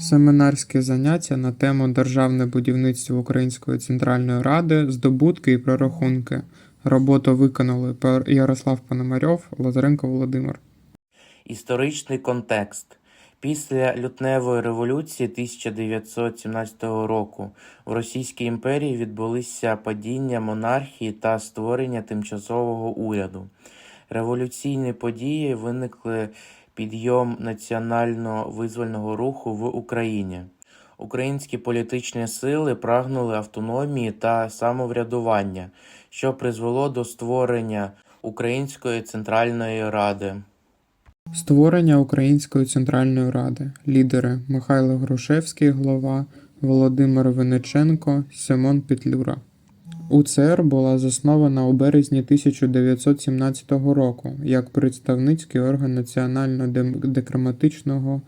Семінарське заняття на тему Державне будівництво Української Центральної Ради, здобутки і прорахунки. Роботу виконали Ярослав Пономарьов, Лазаренко Володимир. Історичний контекст. Після лютневої революції 1917 року в Російській імперії відбулися падіння монархії та створення тимчасового уряду. Революційні події виникли підйом національно-визвольного руху в Україні. Українські політичні сили прагнули автономії та самоврядування, що призвело до створення Української Центральної Ради. Створення Української Центральної Ради. Лідери Михайло Грушевський, голова, Володимир Винниченко, Симон Петлюра. УЦР була заснована у березні 1917 року як представницький орган національно-демократичного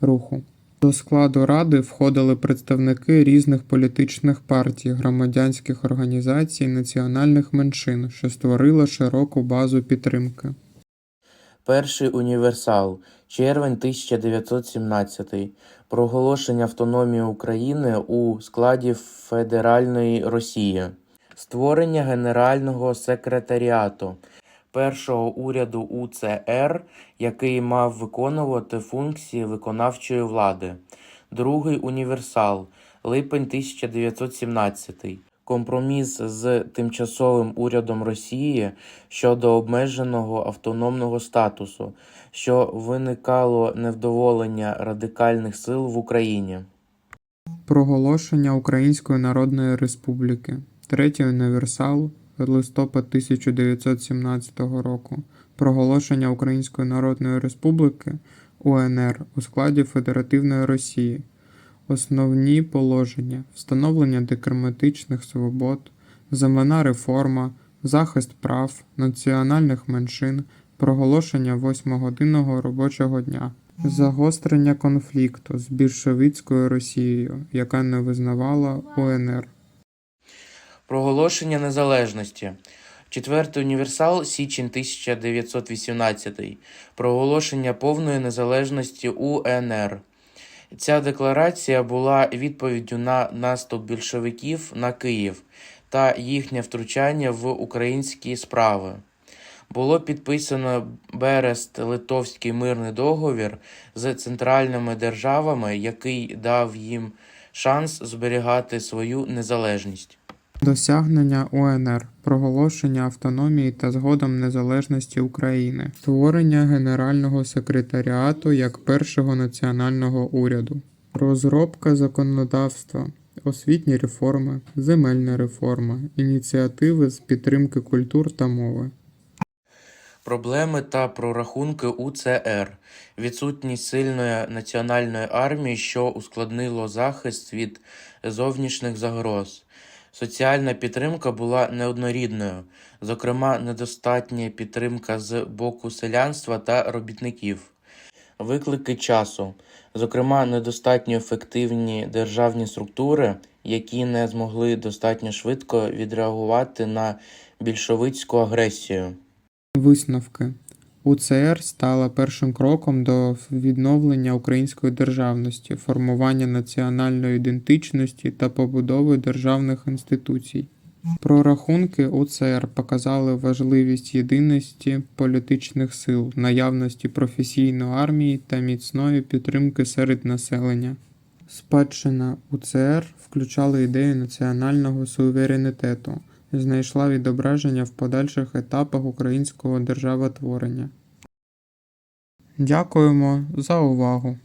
руху. До складу ради входили представники різних політичних партій, громадянських організацій, національних меншин, що створило широку базу підтримки. Перший універсал. Червень 1917. Проголошення автономії України у складі Федеральної Росії. Створення Генерального секретаріату першого уряду УЦР, який мав виконувати функції виконавчої влади. Другий універсал. Липень 1917. Компроміс з тимчасовим урядом Росії щодо обмеженого автономного статусу, що виникало невдоволення радикальних сил в Україні. Проголошення Української Народної Республіки. Третій універсал листопад 1917 року. Проголошення Української Народної Республіки УНР у складі Федеративної Росії. Основні положення: встановлення демократичних свобод, земельна реформа, захист прав національних меншин, проголошення восьмигодинного робочого дня, загострення конфлікту з більшовицькою Росією, яка не визнавала УНР. Проголошення незалежності. Четвертий універсал січень 1918. Проголошення повної незалежності УНР. Ця декларація була відповіддю на наступ більшовиків на Київ та їхнє втручання в українські справи. Було підписано Берест-Литовський мирний договір з центральними державами, який дав їм шанс зберігати свою незалежність. Досягнення УНР, проголошення автономії та згодом незалежності України, створення Генерального секретаріату як першого національного уряду, розробка законодавства, освітні реформи, земельна реформа, ініціативи з підтримки культур та мови. Проблеми та прорахунки УЦР, відсутність сильної національної армії, що ускладнило захист від зовнішніх загроз. Соціальна підтримка була неоднорідною, зокрема, недостатня підтримка з боку селянства та робітників. Виклики часу, зокрема, недостатньо ефективні державні структури, які не змогли достатньо швидко відреагувати на більшовицьку агресію. Висновки. УЦР стала першим кроком до відновлення української державності, формування національної ідентичності та побудови державних інституцій. Прорахунки УЦР показали важливість єдиності політичних сил, наявності професійної армії та міцної підтримки серед населення. Спадщина УЦР включала ідею національного суверенітету, знайшла відображення в подальших етапах українського державотворення. Дякуємо за увагу!